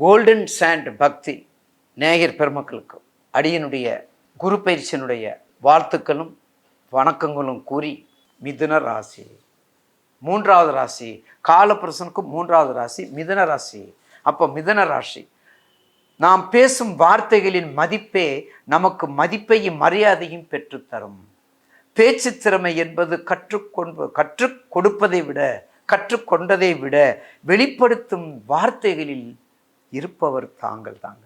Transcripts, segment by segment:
Golden sand பக்தி நேயர் பெருமக்களுக்கு அடியனுடைய குரு பயிற்சியினுடைய வாழ்த்துக்களும் வணக்கங்களும் கூறி மிதுன ராசி. மூன்றாவது ராசி காலபுருஷனுக்கு மூன்றாவது ராசி மிதுன ராசி. அப்போ மிதன ராசி நாம் பேசும் வார்த்தைகளின் மதிப்பே நமக்கு மதிப்பையும் மரியாதையும் பெற்றுத்தரும் பேச்சு திறமை என்பது கற்றுக்கொண்டு கற்றுக் கொடுப்பதை விட கற்றுக்கொண்டதை விட வெளிப்படுத்தும் வார்த்தைகளில் இருப்பவர் தாங்கள் தாங்க.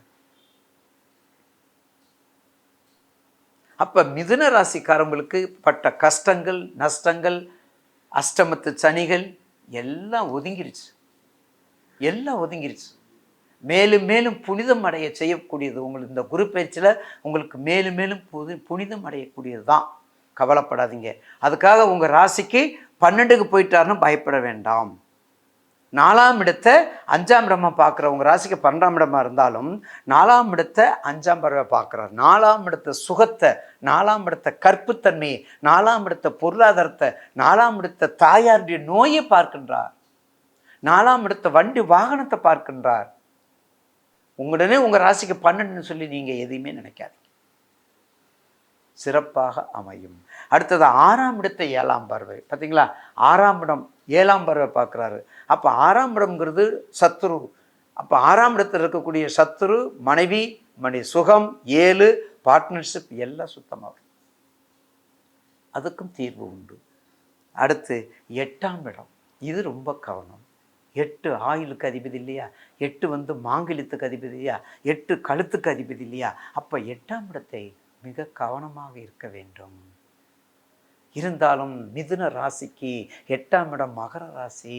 அப்ப மிதுன ராசிக்காரங்களுக்கு பட்ட கஷ்டங்கள் நஷ்டங்கள் அஷ்டமத்து சனிகள் எல்லாம் ஒதுங்கிருச்சு. எல்லாம் ஒதுங்கிருச்சு. மேலும் மேலும் புனிதம் அடைய செய்யக்கூடியது உங்களுக்கு இந்த குரு பயிற்சியில் உங்களுக்கு மேலும் மேலும் புது புனிதம் அடையக்கூடியது தான் கவலைப்படாதீங்க. அதுக்காக உங்கள் ராசிக்கு பன்னெண்டுக்கு போயிட்டாருன்னு பயப்பட வேண்டாம். நாலாம் இடத்தை அஞ்சாம் இடமா பார்க்குற உங்கள் ராசிக்கு பன்னெண்டாம் இடமா இருந்தாலும் நாலாம் இடத்தை அஞ்சாம் பறவை பார்க்குறார். நாலாம் இடத்த சுகத்தை நாலாம் இடத்த கற்புத்தன்மையை நாலாம் இடத்த பொருளாதாரத்தை நாலாம் இடத்த தாயாருடைய நோயை பார்க்கின்றார். நாலாம் இடத்த வண்டி வாகனத்தை பார்க்கின்றார். உங்களுடனே உங்கள் ராசிக்கு பன்னெண்டுன்னு சொல்லி நீங்கள் எதையுமே நினைக்காது சிறப்பாக அமையும். அடுத்தது ஆறாம் இடத்தை ஏழாம் பார்வை. பார்த்தீங்களா ஆறாம் இடம் ஏழாம் பார்வை பார்க்குறாரு. அப்போ ஆறாம் இடம்ங்கிறது சத்துரு அப்போ ஆறாம் இடத்தில் இருக்கக்கூடிய சத்துரு மனைவி மணி சுகம் ஏழு பார்ட்னர்ஷிப் எல்லாம் சுத்தமாகும் அதுக்கும் தீர்வு உண்டு. அடுத்து எட்டாம் இடம். இது ரொம்ப கவனம். எட்டு ஆயுளுக்கு அதிபதி இல்லையா? எட்டு வந்து மாங்கல்யத்துக்கு அதிபதி இல்லையா? எட்டு கழுத்துக்கு அதிபதி இல்லையா? அப்போ எட்டாம் இடத்தை மிக கவனமாக இருக்க வேண்டும். இருந்தாலும் மிதுன ராசிக்கு எட்டாம் இடம் மகர ராசி.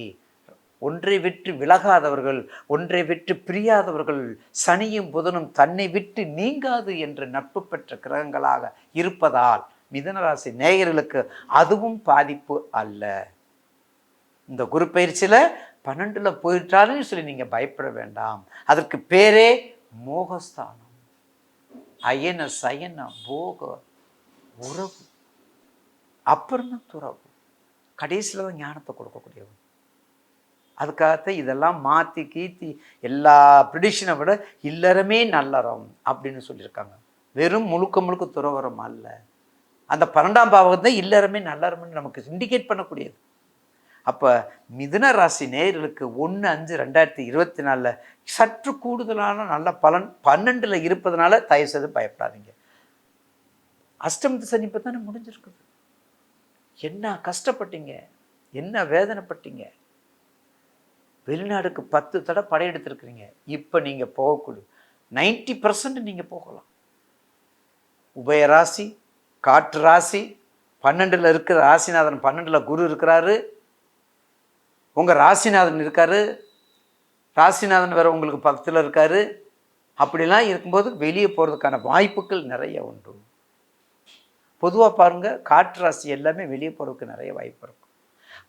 ஒன்றை விட்டு விலகாதவர்கள் ஒன்றை விட்டு பிரியாதவர்கள் சனியும் புதனும் தன்னை விட்டு நீங்காது என்று நட்பு பெற்ற கிரகங்களாக இருப்பதால் மிதன ராசி நேயர்களுக்கு அதுவும் பாதிப்பு அல்ல. இந்த குரு பயிற்சியில் பன்னெண்டில் போயிட்டாலும் சொல்லி நீங்கள் பயப்பட வேண்டாம். அதற்கு பேரே மோகஸ்தானம். அயன சயன போக உறவு. அப்புறம் துறவு. கடைசியில் தான் ஞானத்தை கொடுக்கக்கூடியவன். அதுக்காகத்தான் இதெல்லாம் மாற்றி கீத்தி எல்லா ப்ரிடிஷனை விட இல்லறமே நல்லறம் அப்படின்னு சொல்லியிருக்காங்க. வெறும் முழுக்க முழுக்க துறவரம் அல்ல. அந்த பன்னெண்டாம் பாவகம் தான் இல்லறமே நல்லறம்னு நமக்கு இண்டிகேட் பண்ணக்கூடியது. அப்போ மிதுன ராசி நேர்களுக்கு ஒன்று அஞ்சு ரெண்டாயிரத்தி இருபத்தி நாலில் சற்று கூடுதலான நல்ல பலன் பன்னெண்டில் இருப்பதனால தயவு செய்து பயப்படாதீங்க. அஷ்டமத்து சனி இப்போ தானே முடிஞ்சிருக்குது. என்ன கஷ்டப்பட்டீங்க? என்ன வேதனைப்பட்டீங்க? வெளிநாடுக்கு பத்து தடவை படையெடுத்திருக்கிறீங்க இப்போ நீங்கள் போகக்கூடிய நைன்டி பர்சன்ட் நீங்கள் போகலாம். உபய ராசி காற்று ராசி பன்னெண்டில் இருக்கிற ராசிநாதன் பன்னெண்டில் குரு இருக்கிறாரு. உங்கள் ராசிநாதன் இருக்கார். ராசிநாதன் வேறு உங்களுக்கு பக்கத்தில் இருக்கார். அப்படிலாம் இருக்கும்போது வெளியே போகிறதுக்கான வாய்ப்புகள் நிறைய உண்டு. பொதுவாக பாருங்கள் காற்று ராசி எல்லாமே வெளியே போகிறதுக்கு நிறைய வாய்ப்பு இருக்கும்.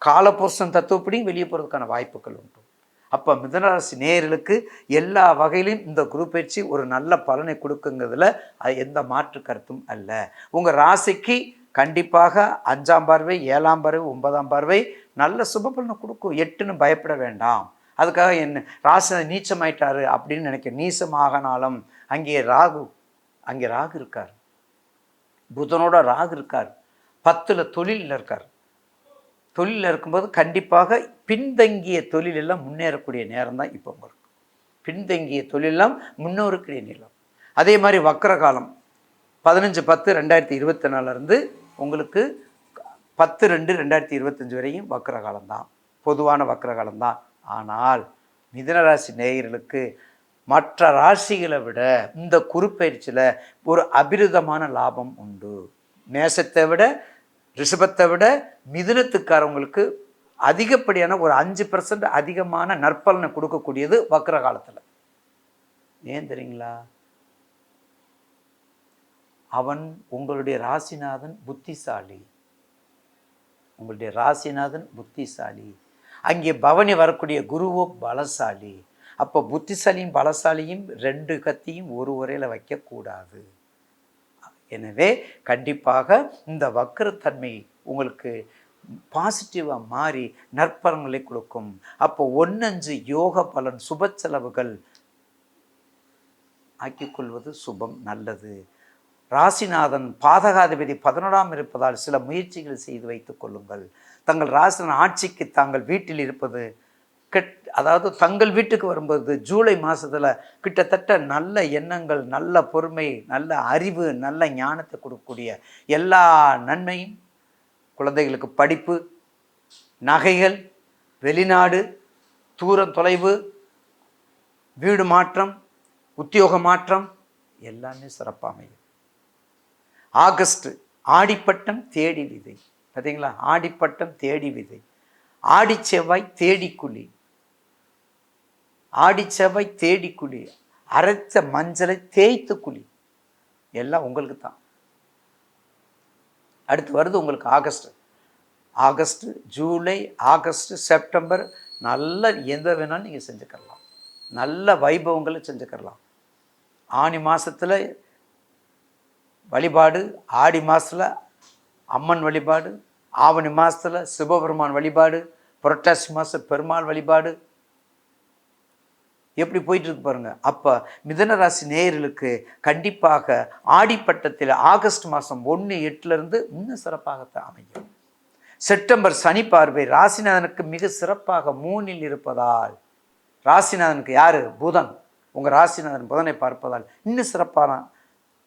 காலபுருஷன் தத்துவப்படியும் வெளியே போகிறதுக்கான வாய்ப்புகள் உண்டு. அப்போ மிதனராசி நேயர்களுக்கு எல்லா வகையிலும் இந்த குரு பயிற்சி ஒரு நல்ல பலனை கொடுக்குங்கிறதுல அது எந்த மாற்று கருத்தும் அல்ல. உங்கள் ராசிக்கு கண்டிப்பாக அஞ்சாம் பார்வை ஏழாம் பார்வை ஒன்பதாம் பார்வை நல்ல சுபபலனை கொடுக்கும். எட்டுன்னு பயப்பட வேண்டாம். அதுக்காக என்ன ராச நீச்சமாயிட்டாரு அப்படின்னு நினைக்க நீசமாகனாலும் அங்கே ராகு அங்கே ராகு இருக்கார். புதனோட ராகு இருக்கார். பத்தில் தொழிலில் இருக்கார். தொழிலில் இருக்கும்போது கண்டிப்பாக பின்தங்கிய தொழிலெல்லாம் முன்னேறக்கூடிய நேரம் தான் இப்போ உங்களுக்கு பின்தங்கிய தொழிலெல்லாம் முன்னோருக்கூடிய நிலம். அதே மாதிரி வக்கர காலம் பதினஞ்சு பத்து ரெண்டாயிரத்தி இருபத்தி நாலுலேருந்து உங்களுக்கு பத்து ரெண்டு ரெண்டாயிரத்தி இருபத்தஞ்சி வரையும் வக்கர தான் பொதுவான வக்கர தான் ஆனால் மிதனராசி நேயர்களுக்கு மற்ற ராசிகளை விட இந்த குறுப்பயிற்சியில் ஒரு அபிரிதமான லாபம் உண்டு. மேசத்தை விட ரிஷபத்தை விட மிதுனத்துக்காரவங்களுக்கு அதிகப்படியான ஒரு அஞ்சு பர்சன்ட் அதிகமான நற்பலனை கொடுக்கக்கூடியது வக்கர காலத்தில் ஏன் தெரியுங்களா? அவன் உங்களுடைய ராசிநாதன் புத்திசாலி. உங்களுடைய ராசிநாதன் புத்திசாலி. அங்கே பவனி வரக்கூடிய குருவோ பலசாலி. அப்போ புத்திசாலியும் பலசாலியும் ரெண்டு கத்தியும் ஒரு உரையில் வைக்கக்கூடாது. எனவே கண்டிப்பாக இந்த வக்கரத்தன்மை உங்களுக்கு பாசிட்டிவாக மாறி நற்பலன்களை கொடுக்கும். அப்போ ஒன்னஞ்சு யோக பலன் சுப செலவுகள் ஆக்கிக்கொள்வது சுபம் நல்லது. ராசிநாதன் பாதகாதிபதி பதினோராம் இருப்பதால் சில முயற்சிகள் செய்து வைத்துக் கொள்ளுங்கள். தங்கள் ராசிநாதன் ஆட்சிக்கு தாங்கள் வீட்டில் இருப்பது கெட் அதாவது தங்கள் வீட்டுக்கு வரும்போது ஜூலை மாதத்தில் கிட்டத்தட்ட நல்ல எண்ணங்கள் நல்ல பொறுமை நல்ல அறிவு நல்ல ஞானத்தை கொடுக்கக்கூடிய எல்லா நன்மையும் குழந்தைகளுக்கு படிப்பு நகைகள் வெளிநாடு தூரம் தொலைவு வீடு மாற்றம் உத்தியோக மாற்றம் எல்லாமே சிறப்பாக அமையும். ஆகஸ்ட் ஆடிப்பட்டம் தேடி விதை. பார்த்தீங்களா ஆடிப்பட்டம் தேடி விதை. ஆடி செவ்வாய் தேடி குழி. ஆடி செவ்வாய் தேடி குழி. மஞ்சளை தேய்த்து குழி. எல்லாம் உங்களுக்கு தான். அடுத்து வருது உங்களுக்கு August. August July August September நல்ல எந்த வேணாலும் நீங்கள் செஞ்சுக்கலாம் நல்ல வைபவங்களை செஞ்சுக்கலாம் ஆனி மாதத்தில் வழிபாடு ஆடி மாதத்தில் அம்மன் வழிபாடு ஆவணி மாதத்தில் சிவபெருமான் வழிபாடு புரட்டாசி மாதம் பெருமாள் வழிபாடு. எப்படி போயிட்டு பாருங்கள் அப்போ மிதன ராசி நேயர்களுக்கு கண்டிப்பாக ஆடிப்பட்டத்தில் ஆகஸ்ட் மாதம் ஒன்று எட்டுலேருந்து இன்னும் சிறப்பாகத்தான் அமையும். செப்டம்பர் சனி பார்வை ராசிநாதனுக்கு மிக சிறப்பாக மூணில் இருப்பதால் ராசிநாதனுக்கு யார்? புதன். உங்கள் ராசிநாதன் புதனை பார்ப்பதால் இன்னும் சிறப்பான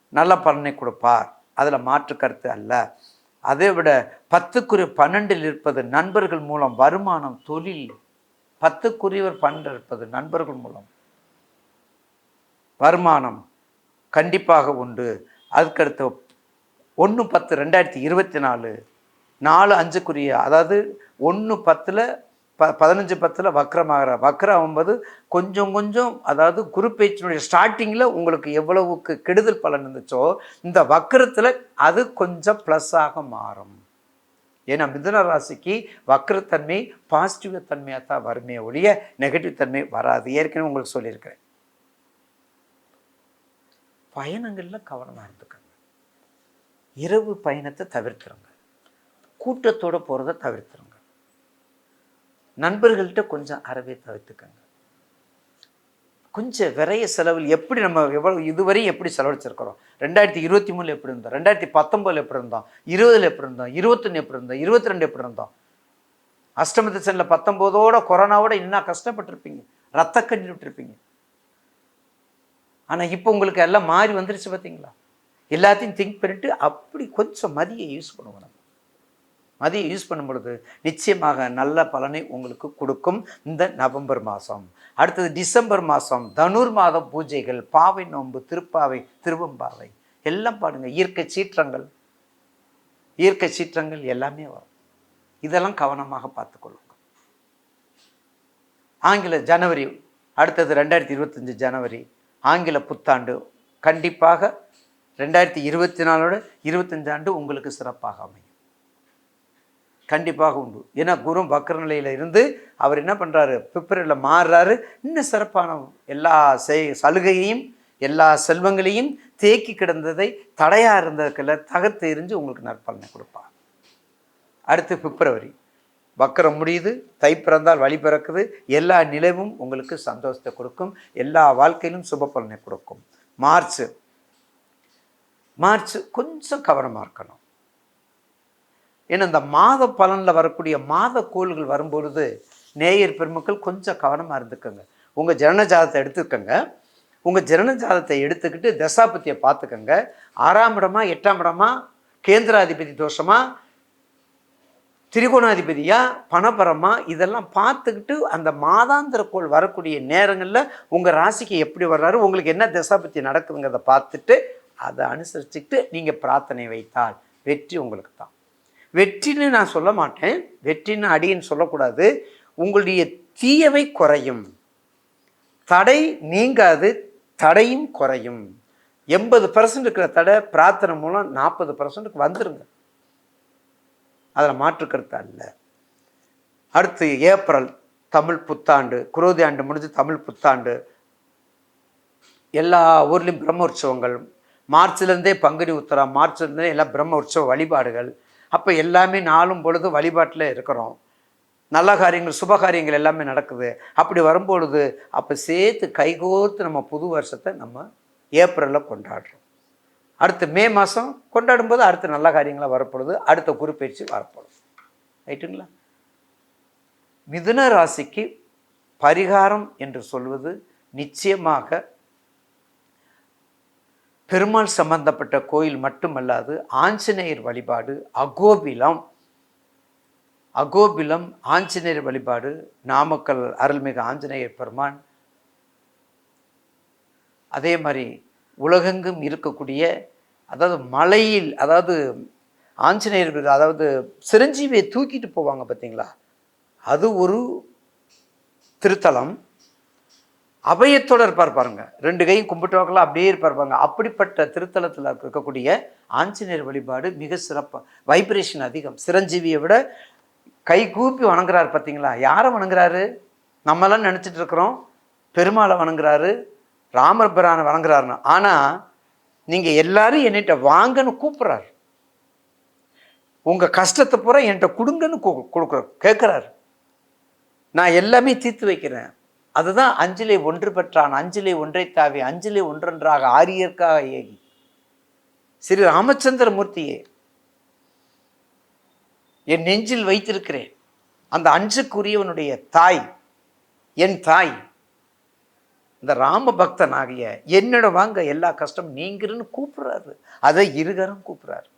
நல்ல பலனை கொடுப்பார். அதில் மாற்று கருத்து அல்ல. அதை விட பத்துக்குரிய பன்னெண்டில் இருப்பது நண்பர்கள் மூலம் வருமானம் தொழில். பத்துக்குரியவர் பன்னெண்டு இருப்பது நண்பர்கள் மூலம். வருமானம் கண்டிப்பாக உண்டு. அதுக்கடுத்து ஒன்று பத்து ரெண்டாயிரத்தி இருபத்தி நாலு நாலு அஞ்சுக்குரிய அதாவது ஒன்று பத்தில் ப பதினஞ்சு பத்தில் வக்ரமாகிற வக்ரம் ஆகும்போது கொஞ்சம் கொஞ்சம் அதாவது குரு பேச்சினுடைய ஸ்டார்டிங்கில் உங்களுக்கு எவ்வளவுக்கு கெடுதல் பலன் இருந்துச்சோ இந்த வக்ரத்தில் அது கொஞ்சம் ப்ளஸ்ஸாக மாறும். ஏன்னா மிதுன ராசிக்கு வக்ரத்தன்மை பாசிட்டிவ் தன்மையாக தான் வருமே ஒழிய நெகட்டிவ் தன்மை வராது. ஏற்கனவே உங்களுக்கு சொல்லியிருக்கிறேன். பயணங்களில் கவனமாக இருந்துக்கங்க. இரவு பயணத்தை தவிர்த்துருங்க. கூட்டத்தோடு போகிறத தவிர்த்துருங்க. நண்பர்கள்ட்ட கொஞ்சம் அறவே தவிர்த்துக்கங்க. கொஞ்சம் விரைய செலவில் எப்படி நம்ம எவ்வளோ இதுவரையும் எப்படி செலவழிச்சிருக்கிறோம்? ரெண்டாயிரத்தி இருபத்தி மூணில் எப்படி இருந்தோம்? ரெண்டாயிரத்தி பத்தொம்போதில் எப்படி இருந்தோம்? இருபதில் எப்படி இருந்தோம்? இருபத்தொன்று எப்படி இருந்தோம்? இருபத்தி ரெண்டு எப்படி இருந்தோம்? அஷ்டம திசனில் பத்தொம்போதோட கொரோனாவோட இன்னும் கஷ்டப்பட்டிருப்பீங்க? ரத்த கண்டு விட்டுருப்பீங்க. ஆனால் இப்போ உங்களுக்கு எல்லாம் மாறி வந்துருச்சு பார்த்தீங்களா எல்லாத்தையும் திங்க் பண்ணிட்டு அப்படி கொஞ்சம் மதியை யூஸ் பண்ணுவோம் நம்ம. மதியம் யூஸ் பண்ணும் பொழுது நிச்சயமாக நல்ல பலனை உங்களுக்கு கொடுக்கும் இந்த நவம்பர் மாதம். அடுத்தது டிசம்பர் மாதம் தனுர் மாத பூஜைகள் பாவை நோன்பு திருப்பாவை திருவம்பாவை. எல்லாம் பாடுங்க இயற்கை சீற்றங்கள். இயற்கை சீற்றங்கள் எல்லாமே வரும். இதெல்லாம் கவனமாக பார்த்துக்கொள்ளுங்க. ஆங்கில ஜனவரி அடுத்தது ரெண்டாயிரத்தி இருபத்தஞ்சி ஜனவரி ஆங்கில புத்தாண்டு. கண்டிப்பாக ரெண்டாயிரத்தி இருபத்தி நாலோட இருபத்தஞ்சாண்டு உங்களுக்கு சிறப்பாக அமையும். கண்டிப்பாக உண்டு. ஏன்னா குரு வக்கர நிலையில் இருந்து அவர் என்ன பண்ணுறாரு பிப்ரவரியில் மாறுறாரு. இன்னும் சிறப்பான எல்லா செய் சலுகையையும் எல்லா செல்வங்களையும் தேக்கி கிடந்ததை தடையாக இருந்ததுக்கெல்லாம் தகர்த்து எரிஞ்சு உங்களுக்கு நற்பலனை கொடுப்பார். அடுத்து பிப்ரவரி. வக்கரம் முடியுது. தை பிறந்தால் வழி பிறக்குது. எல்லா நிலவும் உங்களுக்கு சந்தோஷத்தை கொடுக்கும். எல்லா வாழ்க்கையிலும் சுப பலனை கொடுக்கும். மார்ச். மார்ச் கொஞ்சம் கவனமாக இருக்கணும். ஏன்னா இந்த மாத பலனில் வரக்கூடிய மாத கோள்கள் வரும்பொழுது நேயர் பெருமக்கள் கொஞ்சம் கவனமாக இருந்துக்கோங்க. உங்கள் ஜனஜாதத்தை எடுத்துக்கோங்க. உங்கள் ஜனஜாதத்தை எடுத்துக்கிட்டு தசாபத்தியை பார்த்துக்கோங்க. ஆறாம் இடமா எட்டாம் இடமா கேந்திராதிபதி தோஷமா திரிகோணாதிபதியா பணபரமா இதெல்லாம் பார்த்துக்கிட்டு அந்த மாதாந்திர கோள் வரக்கூடிய நேரங்களில் உங்கள் ராசிக்கு எப்படி வர்றாரு உங்களுக்கு என்ன தசாபத்தி நடக்குதுங்கிறத பார்த்துட்டு அதை அனுசரிச்சுக்கிட்டு நீங்கள் பிரார்த்தனை வைத்தால் வெற்றி உங்களுக்கு தான். வெற்றின்னு நான் சொல்ல மாட்டேன். வெற்றின்னு அடின்னு சொல்லக்கூடாது. உங்களுடைய தீயவை குறையும். தடை நீங்காது தடையும் குறையும். எண்பது பர்சன்ட் இருக்கிற தடை பிரார்த்தனை மூலம் நாற்பது பர்சன்ட்டுக்கு வந்துருங்க. அதில் மாற்றுக்கிறது அல்ல. அடுத்து ஏப்ரல் தமிழ் புத்தாண்டு குரோதி ஆண்டு முடிஞ்சு தமிழ் புத்தாண்டு. எல்லா ஊர்லேயும் பிரம்ம உற்சவங்கள். மார்ச்லேருந்தே பங்குனி உத்தரம் மார்ச்லேருந்தே எல்லாம் பிரம்ம உற்சவ வழிபாடுகள். அப்போ எல்லாமே நாளும் பொழுது வழிபாட்டில் இருக்கிறோம். நல்ல காரியங்கள் சுப காரியங்கள் எல்லாமே நடக்குது. அப்படி வரும்பொழுது அப்போ சேர்த்து கைகோர்த்து நம்ம புது வருஷத்தை நம்ம ஏப்ரலில் கொண்டாடுறோம். அடுத்து மே மாதம் கொண்டாடும்போது அடுத்த நல்ல காரியங்களாக வரப்படுது அடுத்த குறிப்பயிற்சி வரப்படும் ரைட்டுங்களா? மிதுன ராசிக்கு பரிகாரம் என்று சொல்வது நிச்சயமாக பெருமாள் சம்பந்தப்பட்ட கோயில் மட்டுமல்லாது ஆஞ்சநேயர் வழிபாடு அகோபிலம் அகோபிலம் ஆஞ்சநேயர் வழிபாடு நாமக்கல் அருள்மிகு ஆஞ்சநேயர் பெருமான் அதே மாதிரி உலகெங்கும் இருக்கக்கூடிய அதாவது மலையில் அதாவது ஆஞ்சநேயர் அதாவது சிரஞ்சீவியை தூக்கிட்டு போவாங்க பார்த்தீங்களா? அது ஒரு திருத்தலம். அபயத்தோடு இருப்பார் பாருங்க. ரெண்டு கையும் கும்பிட்டோக்கெல்லாம் அப்படியே இருப்பார் பாருங்க. அப்படிப்பட்ட திருத்தலத்தில் இருக்கக்கூடிய ஆஞ்சநேயர் வழிபாடு மிக சிறப்பாக வைப்ரேஷன் அதிகம். சிரஞ்சீவியை விட கை கூப்பி வணங்குறாரு பார்த்தீங்களா யாரை வணங்குறாரு? நம்மளாம் நினச்சிட்டு இருக்கிறோம். பெருமாளை வணங்குறாரு. ராமர் பிரானை வணங்குறாருன்னு. ஆனால் நீங்கள் எல்லாரும் என்கிட்ட வாங்கன்னு கூப்பிட்றாரு. உங்கள் கஷ்டத்தை பூரா என்கிட்ட கொடுங்கன்னு கொடுக்குற கேட்குறாரு நான் எல்லாமே தீர்த்து வைக்கிறேன். அதுதான் அஞ்சிலே ஒன்று பெற்றான் அஞ்சிலே ஒன்றை தாவி அஞ்சிலே ஒன்றொன்றாக ஆரியர்க்காக ஏகி. ஸ்ரீ ராமச்சந்திர மூர்த்தியே என் நெஞ்சில் வைத்திருக்கிறேன். அந்த அஞ்சுக்குரியவனுடைய தாய் என் தாய் இந்த ராம பக்தனாகிய என்னோட வாங்க எல்லா கஷ்டம் நீங்கிறன்னு கூப்பிடுறாரு. அதை இருகரம் கூப்பிடுறாரு.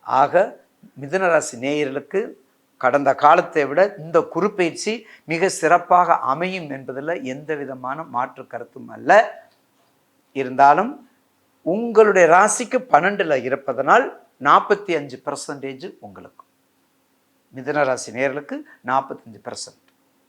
ஆக மிதனராசி நேயர்களுக்கு கடந்த காலத்தை விட இந்த குறுப்பயிற்சி மிக சிறப்பாக அமையும் என்பதில் எந்த விதமான மாற்று கருத்தும் அல்ல. இருந்தாலும் உங்களுடைய ராசிக்கு பன்னெண்டில் இருப்பதனால் நாற்பத்தி அஞ்சு பர்சன்டேஜ் உங்களுக்கு. மிதன ராசி நேர்களுக்கு நாற்பத்தஞ்சு பர்சன்ட்